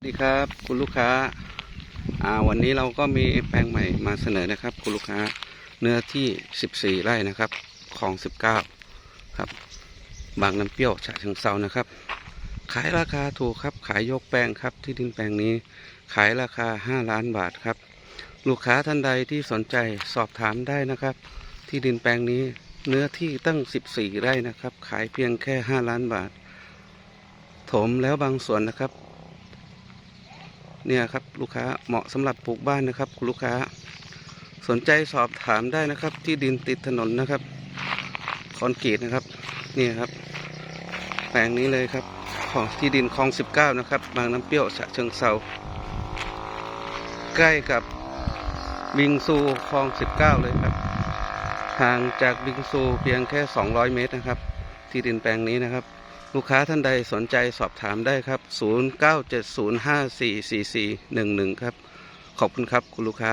สวัสดีครับคุณลูกค้าอ่าวันนี้เราก็มีแปลงใหม่มาเสนอนะครับ คุณลูกค้าเนื้อที่ 14 ไร่นะครับของ 19 ครับ บางน้ำเปรี้ยวฉะเชิงเซานะครับ ขายราคาถูกครับ ขายยกแปลงครับที่ดินแปลงนี้ ขายราคา 5 ล้านบาทครับ ลูกค้าท่านใดที่สนใจสอบถามได้นะครับ ที่ดินแปลงนี้เนื้อที่ตั้ง 14 ไร่นะครับ ขายเพียงแค่ 5 ล้านบาทถมแล้วบางส่วนนะครับ เนี่ยครับลูกค้าเหมาะสำหรับปลูกบ้านนะครับ คุณลูกค้า สนใจสอบถามได้นะครับ ที่ดินติดถนนนะครับ คอนกรีตนะครับนี่ครับ แปลงนี้เลยครับ ของที่ดินคลอง 19 นะครับ บางน้ำเปรี้ยวฉะเชิงเซาใกล้กับบิงซูคลอง 19 เลยครับห่างจากบิงซูเพียงแค่ 200 เมตรนะครับ ที่ดินแปลงนี้นะครับ ลูกค้าท่านใดสนใจสอบถามได้ครับ 0970544411 ครับ ขอบคุณครับคุณลูกค้า